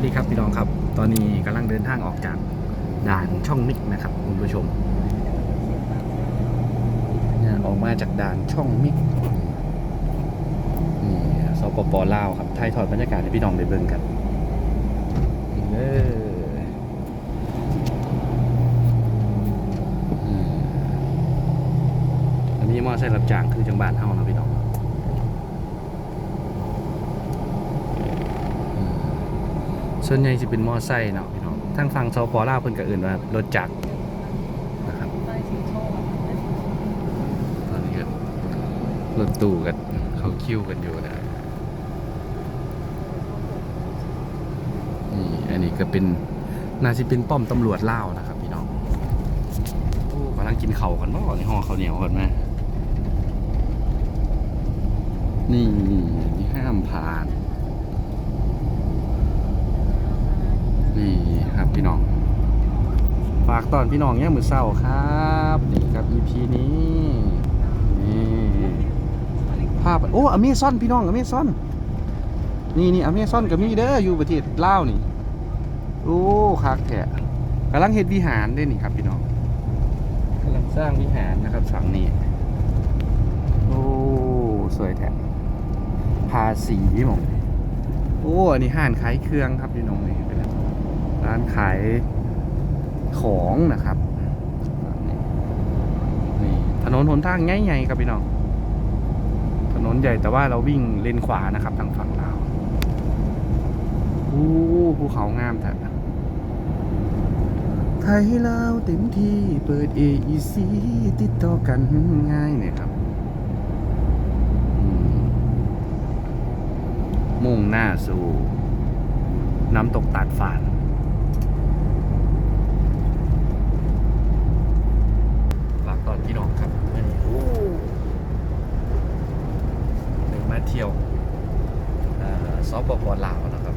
วัสดีครับพี่น้องครับ ตอนนี้กำลังเดินทางออกจากด่านช่องมิกนะครับคุณผู้ชมออกมาจากด่านช่องมิกนี่สปปลาวครับไทยถอดบรรยากาศให้พี่น้องได้เบิ่งกันเลยอืมอันนี้มอไซค์รับจ้างคือจังบานเฮานะพี่น้อง ส่วนใหญ่จะเป็นมอไซค์เนาะพี่น้องทางฝั่งซอปอลาวเพิ่นก็เอื่นว่ารถจักรนะครับตอนนี้ก็รถตู้กันเขาคิวกันอยู่นะครับนี่อันนี้ก็เป็นน่าจะเป็นป้อมตำรวจล่านะครับพี่น้องโอ้กำลังกินเข่ากันบ่ในห้องเขาเหนียวกันไหมนี่นี่ห้ามผ่าน นี่ครับพี่น้อง ฝาก ตอนพี่น้องเนี่ยมือเศร้าครับนี่ครับ EP นี้นี่ภาพโอ้อเมซอนพี่น้องอเมซอนนี่นี่อเมซอนก็มีเด้ออยู่ประเทศลาวนี่โอ้คักแท้กำลังเฮ็ดวิหารด้วยนี่ครับพี่น้องกำลังสร้างวิหารนะครับฝั่งนี้โอ้สวยแท้ภาษีหมองโอ้อันนี้ห้านขายเครื่องครับพี่น้องนี่ร้านขาย ของนะครับนี่ถนนหนทางใหญ่ๆครับพี่น้องถนนใหญ่แต่ว่าเราวิ่งเลนขวานะครับ ทางฝั่งลาวอู้ภูเขางามแท้ไทยลาวเต็มที่เปิด AEC ติดต่อกันง่ายเนี่ยครับมมุ่งหน้าสู่ น้ำตกตาดฝานฝากตอนพี่น้องครับวันนี้โอ้เดินมาเที่ยวเอ่อซอปปลาวนะครับ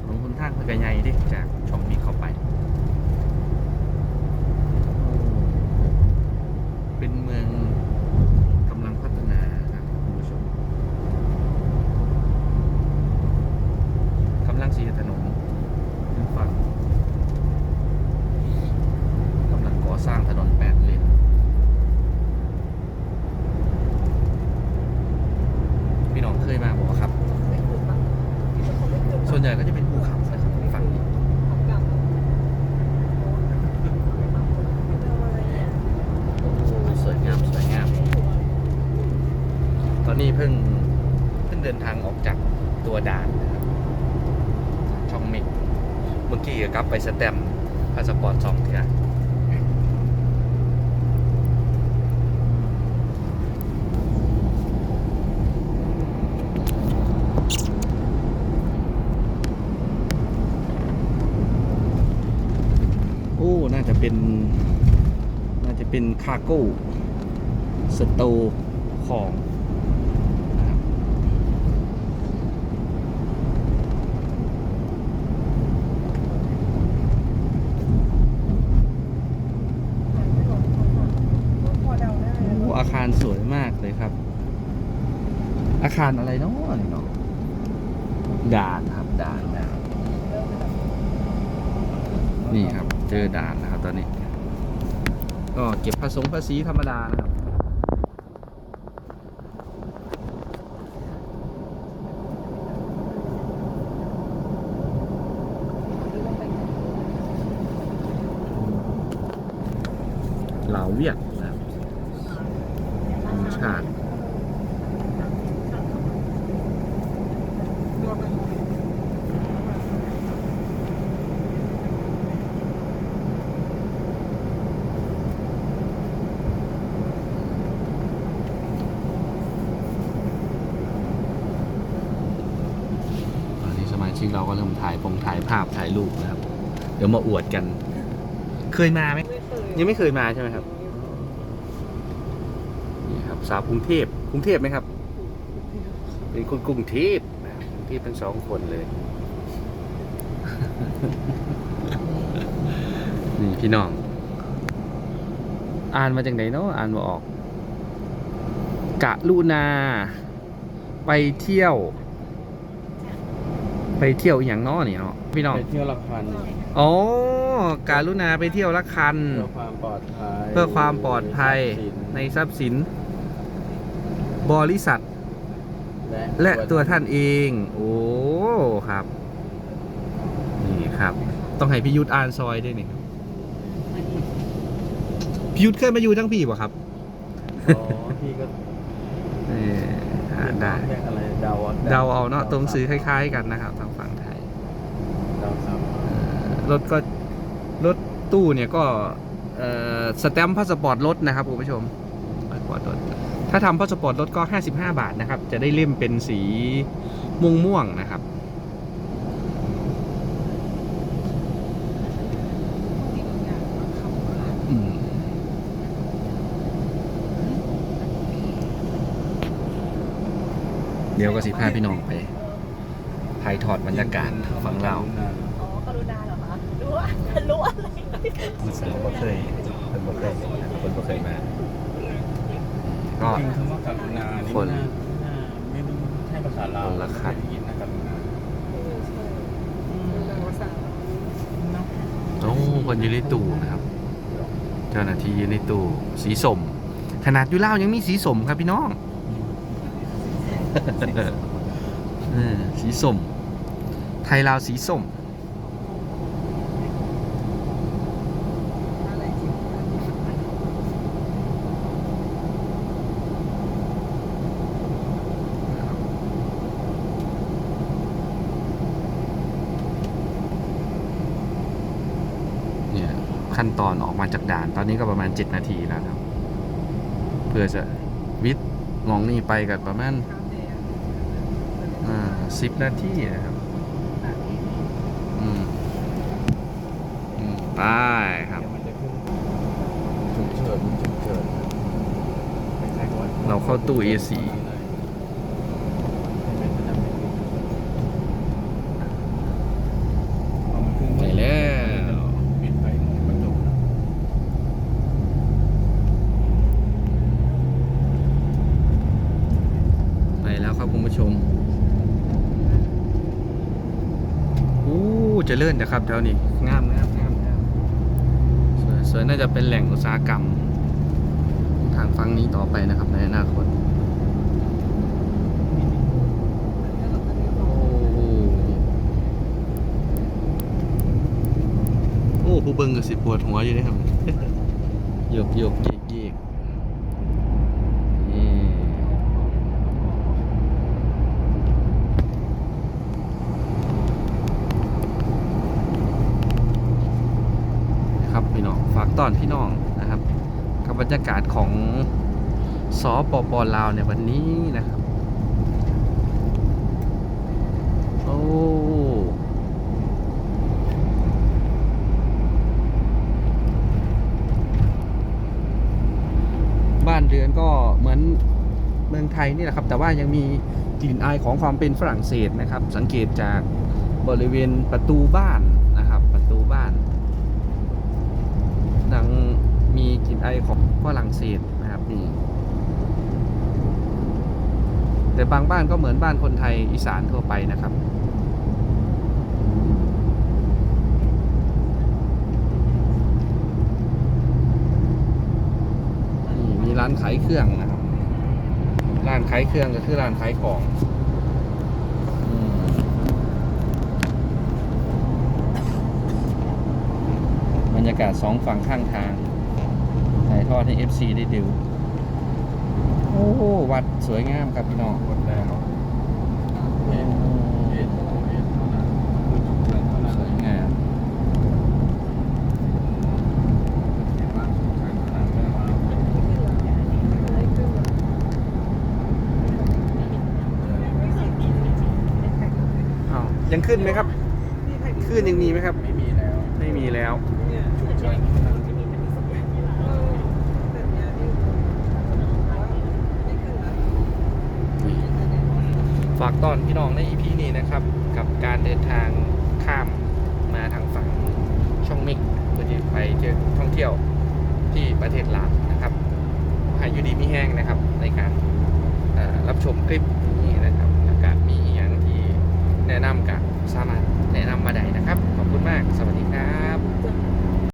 ถนนคนทางเพื่อกระไงดิจากช่องมิกข้าไป เป็นเมืองกำลังพัฒนานะครับคุณผู้ชม กำลังสีถนนขึ้นฝั่งกำลังก่อสร้างถนนแปดเลน พี่น้องเคยมาบอกครับ ส่วนใหญ่ก็จะเป็นภูเขานะครับฝั่งนี้โอ้สวยงามสวยงาม ตอนนี้เพิ่งเพิ่งเดินทางออกจากตัวด่านนะครับช่องมิกเมื่อกี้ก็กลับไปสแตมป์พาสปอร์ตสองเถื่อโอ้ น่าจะเป็น น่าจะเป็นคาโก้สโตร์ของนะครับ โอ้อาคาร สวยมากเลยครับ อาคารอะไรเนาะนี่เนาะด่านครับด่านด่านนี่ครับ เจอด่านนะครับ ตอนนี้ ก็เก็บภาษงภาษีธรรมดานะครับ เหลาเวียด นะครับธรรมชาติตอนนี้สมาชิกเราก็เริ่มถ่ายพงถ่ายภาพถ่ายรูปนะครับ เดี๋ยวมาอวดกัน เคยมาไหมยังไม่เคยมาใช่ไหมครับนี่ครับ สาวกรุงเทพกรุงเทพไหมครับ เป็นคนกรุงเทพนะครับกรุงเทพทั้งสองคนเลย นี่พี่น้อง อ่านมาจากไหนเนาะอ่านมาออก กะลุนา ไปเที่ยว ไปเที่ยวอหย่างน้อนี่เนาะพี่น้องไปเที่ยวละคันอ๋อการุณาไปเที่ยวละคัน เพื่อความปลอดภัยเพื่อความปลอดภัยในในทรัพย์สิน บริษัทและและตัวท่านเอง โอ้ครับ นี่ครับ ต้องให้พิยุทธอ่านซอยด้วยนี่พิยุทธเคยมาอยู่ทั้งพี่ป่ะครับอ๋อพี่ก็เอออ่านได้เรียกอะไรเดาอะเดาเอาเนาะตรงซื้อคล้ายๆกันนะครับ ทางฝั่งไทยเดาซ้ำเอ่อรถก็รถตู้เนี่ยก็เอ่อสแตมป์พาสปอร์ตรถนะครับคุณผู้ชมพาสปอร์ตรถ ถ้าทำพาสปอร์ตรถก็ 55 บาทนะครับ จะได้เล่มเป็นสีม่วงม่วงๆนะครับ อืมเดี๋ยวก็สิพาพี่น้องไปถ่ายทอดบรรยากาศฝั่งเราวอ๋อกรุณาเหรอคะรู้ว่ารู้อะไร มันสนุกบ่เคยเป็นบ่เคยคนบ่เคยมา ก็ จริงคำว่ากรุณานี่คนน่าน่าไม่รู้ใช่ภาษาลาวคนละคันไม่ได้ยินนะกรุณาโอ้คนอยู่ในตู้นะครับ เจ้าหน้าที่อยู่ในตู้สีสม ขนาดอยู่เล่าวยังมีสีสมครับพี่น้อง เออสีสม ไทยลาวสีสม ขั้นตอนออกมาจากด่าน ตอนนี้ก็ประมาณ 7 นาทีแล้วครับ เพื่อจะวิทย์มองนี่ไปกับประมาณอสิบนาทีนะครับอืมอืมไปครับเราเข้าตู้ A4 เจะเลื่อนนะครับแถวนี้งามงามงามงามสวยสวยน่าจะเป็นแหล่งอุตสาหกรรม ทางฝั่งนี้ต่อไปนะครับในอนาคตโอ้ผู้เบิ่งก็สิปวดหัวอยู่เด้ครับโยกโยกเยกเยกนี่ครับพี่น้อง ฝากต้อนพี่น้องนะครับ กับบ รรยากาศของสปปลาวในวันนี้นะครับ โอ้บ้านเรือนก็เหมือนเมืองไทยนี่แหละครับ แต่ว่ายังมีกลิ่นอายของความเป็นฝรั่งเศสนะครับ สังเกตจากบริเวณประตูบ้านนะครับ ประตูบ้านนัง มีกลิ่นอของฝรั่งเศสนะครับนี่แต่บางบ้านก็เหมือนบ้านคนไทยอีสานทั่วไปนะครับนี่มีร้านขายเครื่องนะครับ ร้านขายเครื่องก็คือร้านขายของบรรยากาศสองฝั่งข้างทาง ทอดให้ FC ได้ดู โอ้วัดสวยงามครับพี่น้อง หมดแล้วเหตุเหตุเหตุเท่านั้นคือฉุกเฉินเท่านั้นสวยงามเหตุว่าฉุกเฉินเท่านั้นไม่ว่าเป็นอ้าวยังขึ้นไหมครับ ขึ้นยังมีไหมครับ ไม่มีแล้ว ไม่มีแล้ว ฉุกเฉินเท่านั้น ฝากตอนพี่น้องใน EP นี้นะครับ กับการเดินทางข้ามมาทางฝั่งช่องมิกเพื่อที่ไปเจอท่องเที่ยวที่ประเทศลาวนะครับขอให้อยู่ดีมีแห้งนะครับ ในการรับชมคลิปนี้นะครับอากาศมีอย่างที่แนะนำกับสามารถแนะนำมาได้นะครับ ขอบคุณมากสวัสดี